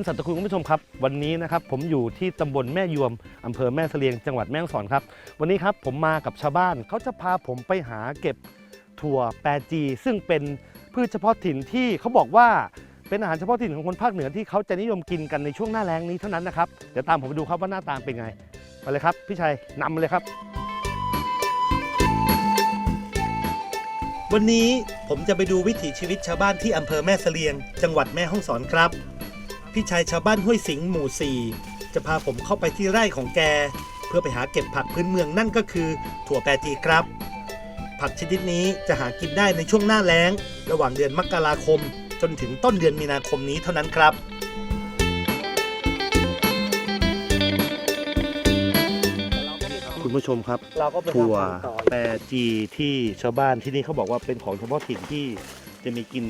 คุณสัตว์คุณผู้ชมครับ วันนี้นะครับผมอยู่ที่ตำบลแม่ยวมอำเภอแม่เสลียงจังหวัดแม่ฮ่องสอนครับ วันนี้ครับผมมากับชาวบ้านเขาจะพาผมไปหาเก็บถั่วแปรจี ซึ่งเป็นพืชเฉพาะถิ่นที่เขาบอกว่าเป็นอาหารเฉพาะถิ่นของคนภาคเหนือที่เขาจะนิยมกินกันในช่วงหน้าแล้งนี้เท่านั้นนะครับเดี๋ยวตามผมไปดูครับว่าหน้าตาเป็นไงมาเลยครับพี่ชัยนำมาเลยครับ วันนี้ผมจะไปดูวิถีชีวิตชาวบ้านที่อำเภอแม่เสลียง จังหวัดแม่ฮ่องสอนครับ พี่ชายชาวบ้านห้วยสิงห์หมู่4จะพาผมเข้าไปที่ไร่ของแก เพื่อไปหาเก็บผักพื้นเมืองนั่นก็คือ ถั่วแปรจีครับ ผักชนิดนี้จะหากินได้ในช่วงหน้าแล้ง ระหว่างเดือนมกราคม จนถึงต้นเดือนมีนาคมนี้เท่านั้นครับคุณผู้ชมครับ เราก็ไปถั่วแปรจีที่ชาวบ้านที่นี่เขาบอกว่าเป็นของเฉพาะถิ่นที่จะมีกิน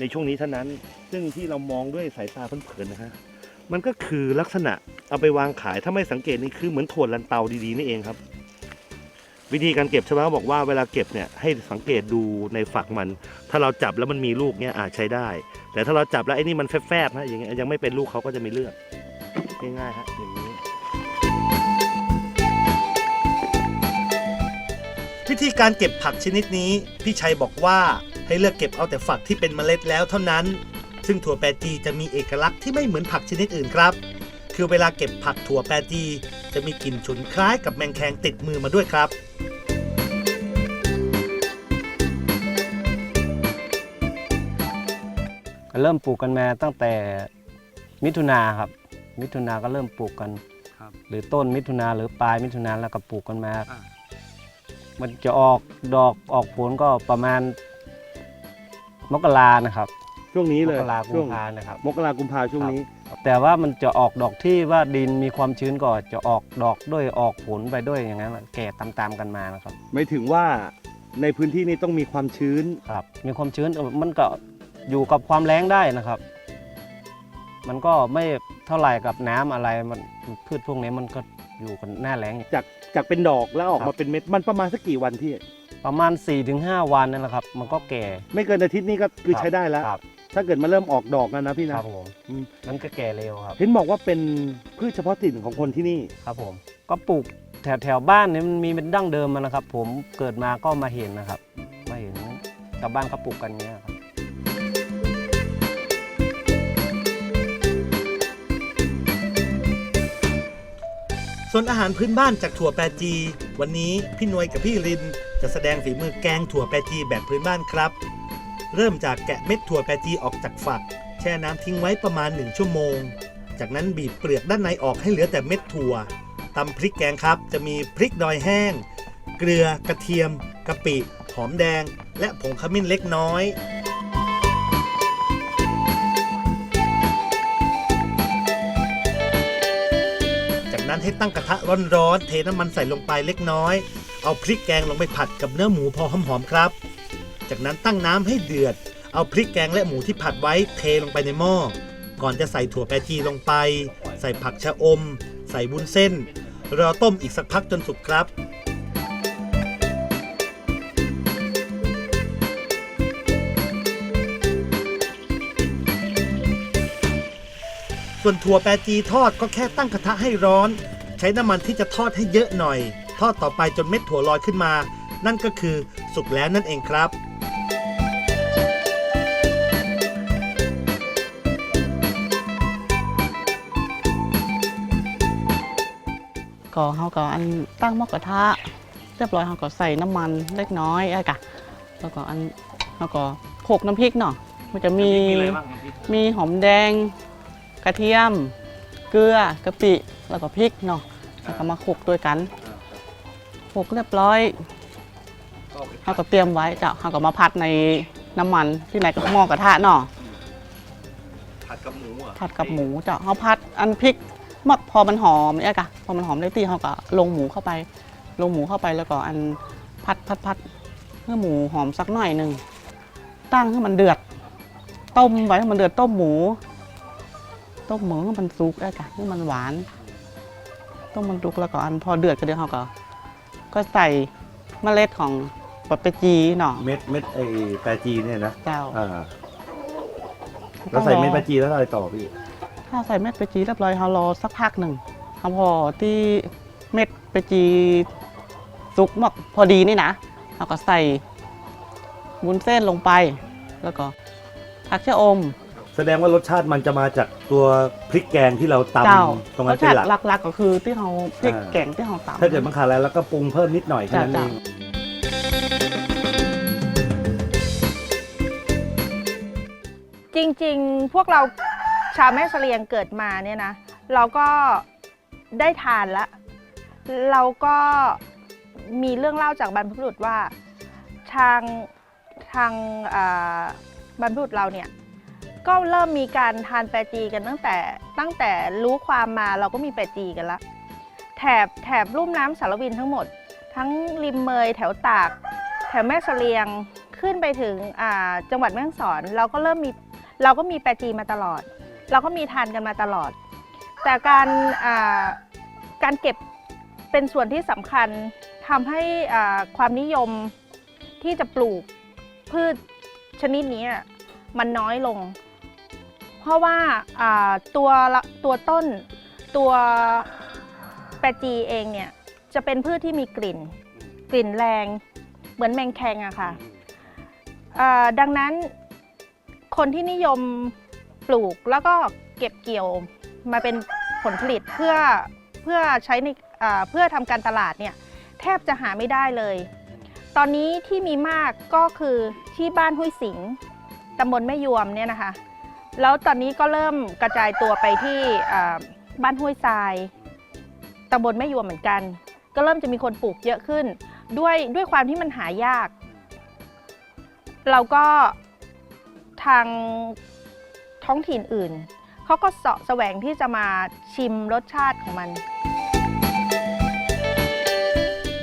ในช่วงนี้เท่านั้น ซึ่งที่เรามองด้วยสายตาเผินๆนะฮะ มันก็คือลักษณะเอาไปวางขายถ้าไม่สังเกตนี่คือเหมือนถั่วลันเตาดีๆนี่เองครับ วิธีการเก็บชาวบ้าบอกว่าเวลาเก็บเนี่ยให้สังเกตดูในฝักมัน ถ้าเราจับแล้วมันมีลูกเนี่ยอาจใช้ได้ แต่ถ้าเราจับแล้วไอ้นี่มันแฟบๆนะอย่างเงี้ยยังไม่เป็นลูกเขาก็จะไม่เลือกง่ายๆฮะอย่างนี้ วิธีการเก็บผักชนิดนี้ พี่ชัยบอกว่าให้เลือกเก็บเอาแต่ฝักที่เป็นเมล็ดแล้วเท่านั้น ซึ่งถั่วแปรจีจะมีเอกลักษณ์ที่ไม่เหมือนผักชนิดอื่นครับ คือเวลาเก็บผักถั่วแปรจีจะมีกลิ่นฉุนคล้ายกับแมงแคงติดมือมาด้วยครับก็เริ่มปลูกกันมาตั้งแต่มิถุนาครับ มิถุนาก็เริ่มปลูกกันครับหรือต้นมิถุนาหรือปลายมิถุนาแล้วก็ปลูกกันมาอ่า มันจะออกดอกออกผลก็ประมาณมกรานะครับช่วงนี้มเลยกรากุช่วมงภานะครับ มกรากุมภาช่วงนี้ แต่ว่ามันจะออกดอกที่ว่าดินมีความชื้นก็จะออกดอกด้วยออกผลไปด้วยอย่างนั้นแก่ตามๆกันมานะครับ ไม่ถึงว่าในพื้นที่นี้ต้องมีความชื้น ครับมีความชื้นเออมันก็อยู่กับความแล้งได้นะครับ มันก็ไม่เท่าไหร่กับน้ำอะไรมันพืชพวกนี้มันก็ อยู่กันหน้าแล้งจากจากเป็นดอกแล้วออกครัมาบเป็นเม็ดมันประมาณสักกี่วันที่ ประมาณ 4-5 วันนั่นแหละครับ มันก็แก่ไม่เกินอาทิตย์นี้ก็คือครับใช้ได้แล้ว ครับถ้าเกิดมาเริ่มออกดอกแล้วนะพี่คนะรับผมอืมมันก็แก่เร็วครับ เห็นบอกว่าเป็นพืชเฉพาะถิ่นของคนที่นี่ ครับผมก็ปลูกแถวแถวบ้านเนี่ยมันมีเป็นดั้งเดิมมานะครับ ผมเกิดมาก็มาเห็นนะครับ มาเห็นชาวบ้านเขาปลูกกันเนี้ยครับ ส่วนอาหารพื้นบ้านจากถั่วแปรจี วันนี้พี่นวยกับพี่ริน จะแสดงฝีมือแกงถั่วแปรจีแบบพื้นบ้านครับ เริ่มจากแกะเม็ดถั่วแปรจีออกจากฝัก แช่น้ำทิ้งไว้ประมาณ 1 ชั่วโมง จากนั้นบีบเปลือกด้านในออกให้เหลือแต่เม็ดถั่วตำพริกแกงครับ จะมีพริกดอยแห้ง เกลือกระเทียมกะปิ หอมแดง และผงขมิ้นเล็กน้อย นั้นให้ตั้งกระทะร้อนๆเทน้ำมันใส่ลงไปเล็กน้อย เอาพริกแกงลงไปผัดกับเนื้อหมูพอหอมๆครับ จากนั้นตั้งน้ำให้เดือด เอาพริกแกงและหมูที่ผัดไว้เทลงไปในหม้อ ก่อนจะใส่ถั่วแปรจีลงไป ใส่ผักชะอม ใส่บุ้นเส้น รอต้มอีกสักพักจนสุกครับ ส่วนถั่วแปรจีทอดก็แค่ตั้งกระทะให้ร้อน ใช้น้ำมันที่จะทอดให้เยอะหน่อย ทอดต่อไปจนเม็ดถั่วลอยขึ้นมา นั่นก็คือสุกแล้วนั่นเองครับก็เขาก็อันตั้งหม้อกระทะ เรียบร้อยเขาก็ใส่น้ำมันเล็กน้อยอะกะแล้วก็อันเขาก็โขลกน้ำพริกเนาะมันจะมีมีหอมแดง กระเทียม เกลือกะปิ แล้วก็พริกเนาะแล้วก็มาโขลกด้วยกันโขลกเรียบร้อยเขาก็เตรียมไว้จ้ะเขาก็มาผัดในน้ำมันที่ไหนก็หม้อกระทะเนาะผัดกับหมูอะผัดกับหมูจ้ะเขาผัดอันพริกมักพอมันหอมเนี่ยกะพอมันหอมได้ตีเขาก็ลงหมูเข้าไป ลงหมูเข้าไปแล้วก็อันผัดผัดผัดเพื่อหมูหอมสักหน่อยหนึ่งตั้งให้มันเดือด ต้มไว้ให้มันเดือดต้มหมู ต้มหมูให้มันสุกได้กะให้มันหวาน ต้มมันสุกแล้วก็อันพอเดือดก็เดี๋ยวเขาก็ ก็ใส่เมล็ดของปะเปจีเนาะเม็ดเม็ดไอแปรจีเนี่ยนะเจ้าอ่าแล้วใส่เม็ดแปรจีแล้วอะไรต่อพี่ถ้าใส่เม็ดไปจีเรียบร้อยเรารอสักพักหนึ่งเอาพอที่เม็ดไปจีสุกหมดพอดีนี่นะเราก็ใส่วุ้นเส้นลงไป แล้วก็ผักชะอม แสดงว่ารสชาติมันจะมาจากตัวพริกแกงที่เราตเจ้าำตรงรนั้สนเป็นชาติหลัก หลักๆก็คือที่เราพริกอ่า แกงที่เราตำ ถ้าเกิดมันขาดอะไรแล้วก็ปรุงเพิ่มนิดหน่อยแค่นั้นเอจ้ะ งจริงๆ พวกเราชาวแม่เสลียงเกิดมาเนี่ยนะ เราก็ได้ทานแล้วเราก็มีเรื่องเล่าจากบรรพบุรุษว่า ทางทางอ่าบรรพบุรุษเราเนี่ย ก็เริ่มมีการทานแปรจีกันตั้งแต่ตั้งแต่รู้ความมาเราก็มีแปรจีกันละแถบแถบลุ่มน้ำสารวินทั้งหมด ทั้งริมเมยแถวตาก แถวแม่เสลียงขึ้นไปถึงจังหวัดแม่ฮ่องสอน เราก็เริ่มมีเราก็มีแปรจีมาตลอด เราก็มีทานกันมาตลอด แต่การการเก็บเป็นส่วนที่สำคัญทำให้ความนิยมที่จะปลูกพืชชนิดนี้มันน้อยลง เพราะว่าตัวตัวต้นตัวแปจีเองเนี่ยจะเป็นพืชที่มีกลิ่น กลิ่นแรงเหมือนแมงแคงอะค่ะอ่าดังนั้นคนที่นิยมปลูกแล้วก็เก็บเกี่ยวมาเป็นผลผลิตเพื่อเพื่อใช้ในเพื่อทำการตลาดเนี่ยแทบจะหาไม่ได้เลย ตอนนี้ที่มีมากก็คือที่บ้านห้วยสิงตำบลแม่ยวมเนี่ยนะคะ แล้วตอนนี้ก็เริ่มกระจายตัวไปที่บ้านห้วยทรายตำบลแม่ยวมเหมือนกัน ก็เริ่มจะมีคนปลูกเยอะขึ้น ด้วยด้วยความที่มันหายาก เราก็ทางท้องถิ่นอื่นเขาก็เสาะแสวงที่จะมาชิมรสชาติของมัน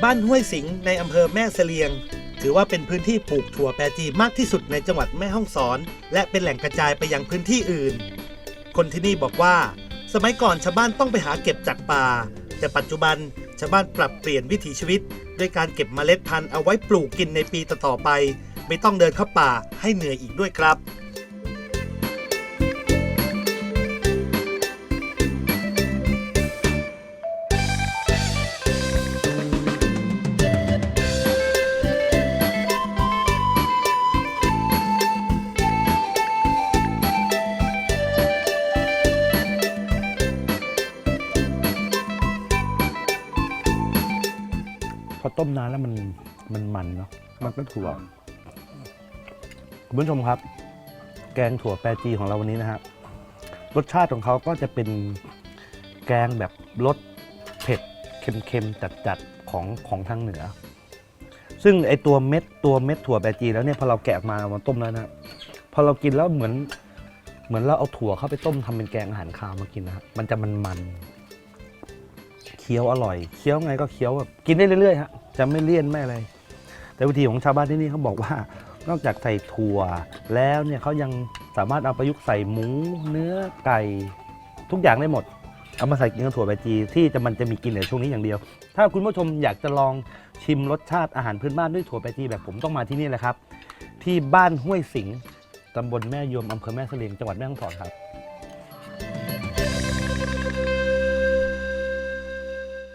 บ้านห้วยสิงในอำเภอแม่เสลียง ถือว่าเป็นพื้นที่ปลูกถั่วแปรจีมากที่สุดในจังหวัดแม่ฮ่องสอน และเป็นแหล่งกระจายไปยังพื้นที่อื่น คนที่นี่บอกว่า สมัยก่อนชาวบ้านต้องไปหาเก็บจากป่า แต่ปัจจุบันชาวบ้านปรับเปลี่ยนวิถีชีวิต ด้วยการเก็บเมล็ดพันธุ์เอาไว้ปลูกกินในปีต่อๆไป ไม่ต้องเดินเข้าป่าให้เหนื่อยอีกด้วยครับ ต้มนานแล้วมันมันมันเนาะมันก็ถั่วคุณผู้ชมครับ แกงถั่วแปรจีของเราวันนี้นะฮะรสชาติของเขาก็จะเป็นแกงแบบรสเผ็ดเค็มๆจัดๆของของทางเหนือ ซึ่งไอตัวเม็ดตัวเม็ดถั่วแปรจีแล้วเนี่ยพอเราแกะออกมามาต้มแล้วนะพอเรากินแล้วเหมือนเหมือนเราเอาถั่วเข้าไปต้มทำเป็นแกงอาหารคาวมากินนะฮะมันจะมันๆเคี้ยวอร่อย เคี้ยวไงก็เคี้ยวแบบกินได้เรื่อยๆฮะ จะไม่เลี่ยนไม่อะไร แต่วิธีของชาวบ้านที่นี่เขาบอกว่า นอกจากใส่ถั่ว แล้วเนี่ยเขายังสามารถเอาประยุกต์ใส่หมู เนื้อไก่ ทุกอย่างได้หมด เอามาใส่กินกับถั่วใบจีที่จะมันจะมีกินในช่วงนี้อย่างเดียว ถ้าคุณผู้ชมอยากจะลองชิมรสชาติอาหารพื้นบ้านด้วยถั่วใบจีแบบผมต้องมาที่นี่แหละครับ ที่บ้านห้วยสิงห์ตำบลแม่ยมอำเภอแม่เสลียงจังหวัดแม่ฮ่องสอนครับ